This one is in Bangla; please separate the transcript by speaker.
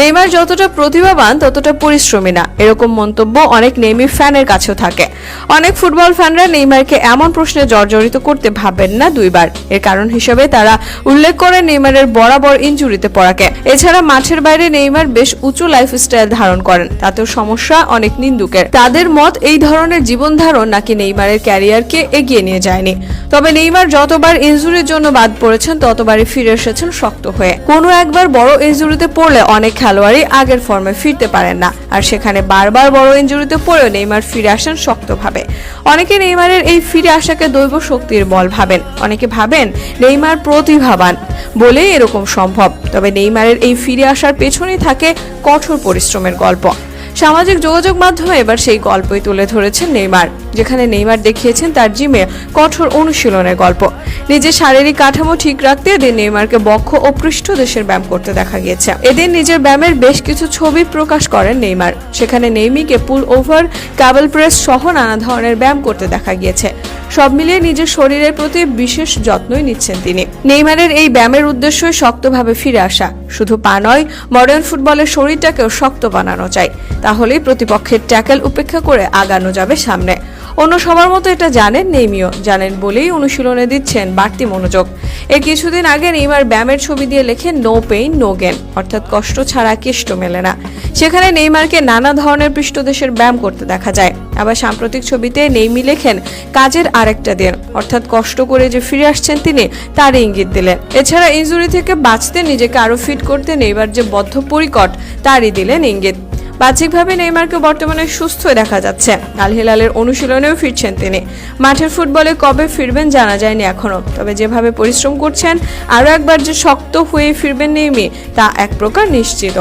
Speaker 1: নেইমার যতটা প্রতিভাবান, ততটা পরিশ্রমী না। এরকম মন্তব্য অনেক নেইমি ফ্যানের কাছেও থাকে। অনেক ফুটবল ফ্যানরা নেইমারকে এমন প্রশ্নে জর্জরিত করতে ভাবেন না দুইবার। এর কারণ হিসেবে তারা উল্লেখ করে নেইমারের বরাবর ইনজুরিতে পড়াকে। এছাড়া মাঠের বাইরে নেইমার বেশ উঁচু লাইফস্টাইল ধারণ করেন। তাতেও সমস্যা অনেক নিন্দুকের। তাদের মত এই ধরনের জীবন ধারণ নাকি নেইমারের ক্যারিয়ারকে এগিয়ে নিয়ে যায়নি। তবে নেইমার যতবার ইনজুরির জন্য বাদ পড়েছেন, ততবারই ফিরে এসেছেন শক্ত হয়ে। কোনো একবার বড় ইনজুরিতে পড়লে অনেক খেলোয়াড়ই আগের ফর্মে ফিরতে পারেন না। আর সেখানে বারবার বড় ইঞ্জুরিতে পড়েও নেইমার ফিরে আসেন শক্তভাবে। অনেকে নেইমারের এই ফিরে আসাকে দৈব শক্তির বল ভাবেন। অনেকে ভাবেন নেইমার প্রতিভাবান বলেই এরকম সম্ভব। তবে নেইমারের এই ফিরে আসার পেছনেই থাকে কঠোর পরিশ্রমের গল্প। সামাজিক যোগাযোগ মাধ্যমে এবার সেই গল্পই তুলে ধরেছেন নেইমার, যেখানে নেইমার দেখিয়েছেন তার জিমে কঠোর অনুশীলনের গল্প। নিজের শারীরিক কাঠামো ঠিক রাখতে এদিন নেইমারকে বক্ষ ও পৃষ্ঠ দেশের ব্যায়াম করতে দেখা গিয়েছে। এদিন নিজের ব্যায়ামের বেশ কিছু ছবি প্রকাশ করেন নেইমার। সেখানে নেইমিকে পুল ওভার কাবল প্রেস সহ নানা ধরনের ব্যায়াম করতে দেখা গিয়েছে। সব মিলিয়ে নিজের শরীরের প্রতি বিশেষ যত্নই নিচ্ছেন তিনি। নেইমারের এই ব্যায়ামের উদ্দেশ্যই শক্তভাবে ফিরে আসা। শুধু পা নয় মডার্ন ফুটবলের শরীরটাকেও শক্ত বানানো চাই। তাহলেই প্রতিপক্ষের ট্যাকেল উপেক্ষা করে আগানো যাবে সামনে। অন্য সবার মতো এটা জানেন নেইমিও। জানেন বলেই অনুশীলনে দিচ্ছেন বাড়তি মনোযোগ। এর কিছুদিন আগে নেইমার ব্যায়ামের ছবি দিয়ে লেখেন নো পেইন নো গেন অর্থাৎ কষ্ট ছাড়া কেষ্ট মেলে না। সেখানে নেইমারকে নানা ধরনের পৃষ্ঠদেশের ব্যায়াম করতে দেখা যায়। আবার সাম্প্রতিক ছবিতে নেইমি লেখেন, কাজের আরেকটা দিন। অর্থাৎ কষ্ট করে যে ফিরে আসছেন তিনি তার ইঙ্গিত দিলেন। এছাড়া ইনজুরি থেকে বাঁচতে নিজেকে আরও ফিট করতে নেইমার যে বদ্ধপরিকট তারই দিলেন ইঙ্গিত। বাহ্যিকভাবে নেইমারকে বর্তমানে সুস্থ দেখা যাচ্ছে। আল হিলালের অনুশীলনেও ফিরছেন তিনি। মাঠের ফুটবলে কবে ফিরবেন জানা যায়নি এখনও। তবে যেভাবে পরিশ্রম করছেন, আরও একবার যে শক্ত হয়ে ফিরবেন নেইমি, তা এক প্রকার নিশ্চিত